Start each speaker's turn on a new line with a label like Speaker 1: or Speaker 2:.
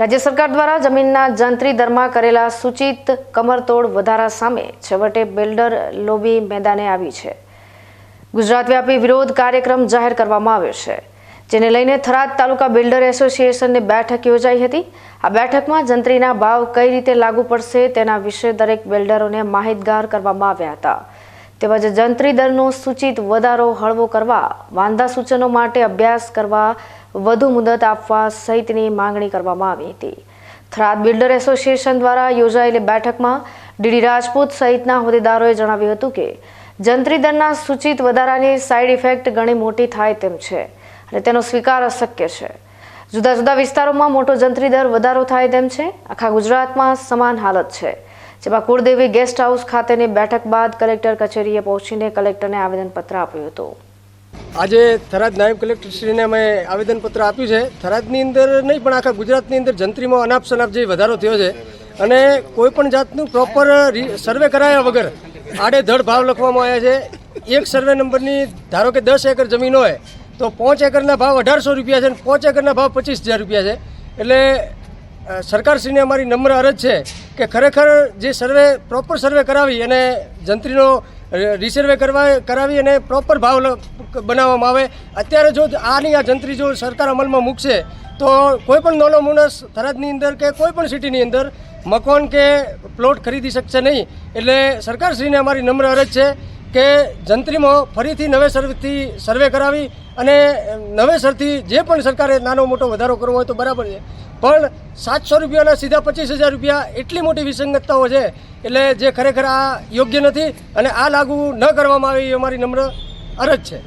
Speaker 1: રાજ્ય સરકાર દ્વારા જમીનના જંત્રી દરમાં કરેલા સૂચિત કમરતોડ વધારા સામે છેવટે બિલ્ડર લોબી મેદાને આવી છે. ગુજરાત વ્યાપી વિરોધ કાર્યક્રમ જાહેર કરવામાં આવ્યો છે, જેને લઈને થરાદ તાલુકા બિલ્ડર એસોસિએશનની બેઠક યોજાઈ હતી. આ બેઠકમાં જંત્રીના ભાવ કઈ રીતે લાગુ પડશે તેના વિશે દરેક બિલ્ડરોને માહિતગાર કરવામાં આવ્યા હતા. તેમજ જંત્રી દરનો સૂચિત વધારો હળવો કરવા, વાંધા સૂચનો માટે અભ્યાસ કરવા વધુ મુદત આપવા સહિતની માંગણી કરવામાં આવી હતી. થરાદ બિલ્ડર એસોસિએશન દ્વારા યોજાયેલી બેઠકમાં ડીડી રાજપૂત સહિતના હોદ્દેદારોએ જણાવ્યું હતું કે જંત્રી દરના સૂચિત વધારાની સાઇડ ઇફેક્ટ ઘણી મોટી થાય તેમ છે અને તેનો સ્વીકાર અશક્ય છે. જુદા જુદા વિસ્તારોમાં મોટો જંત્રી દર વધારો થાય તેમ છે. આખા ગુજરાતમાં સમાન હાલત છે. જેમાં કુળદેવી ગેસ્ટ હાઉસ ખાતેની બેઠક બાદ કલેક્ટર કચેરીએ પહોંચીને કલેક્ટરને આવેદનપત્ર આપ્યું હતું.
Speaker 2: આજે થરાદ નાયબ કલેક્ટરશ્રીને અમે આવેદનપત્ર આપ્યું છે. થરાદની અંદર નહીં, પણ આખા ગુજરાતની અંદર જંત્રીમાં અનાપ શનાપ જે વધારો થયો છે. અને કોઈ પણ જાતનું પ્રોપર સર્વે કરાયા વગર આડેધડ ભાવ લખવામાં આવ્યા છે. એક સર્વે નંબરની, ધારો કે દસ એકર જમીન હોય, તો પાંચ એકરના ભાવ અઢારસો રૂપિયા છે અને પાંચ એકરના ભાવ પચીસ હજાર રૂપિયા છે. એટલે સરકારશ્રીને અમારી નમ્ર અરજ છે કે ખરેખર જે સર્વે, પ્રોપર સર્વે કરાવી અને જંત્રીનો રિસર્વે કરવા, કરાવી અને પ્રોપર ભાવ બનાવવામાં આવે. અત્યારે જો આની આ જંત્રી જો સરકાર અમલમાં મૂકશે, તો કોઈ પણ નાનો માણસ થરાદની અંદર કે કોઈ પણ સિટીની અંદર મકાન કે પ્લોટ ખરીદી શકશે નહીં. એટલે સરકારશ્રીને અમારી નમ્ર અરજ છે કે જંત્રીમાં ફરીથી નવેસરથી સર્વે કરાવી અને નવેસરથી જે પણ સરકારે નાનો મોટો વધારો કરવો હોય તો બરાબર છે. પણ સાતસો રૂપિયાના સીધા પચીસ હજાર રૂપિયા એટલી મોટી વિસંગતતાઓ છે, એટલે જે ખરેખર આ યોગ્ય નથી અને આ લાગુ ન કરવામાં આવે એ અમારી નમ્ર અરજ છે.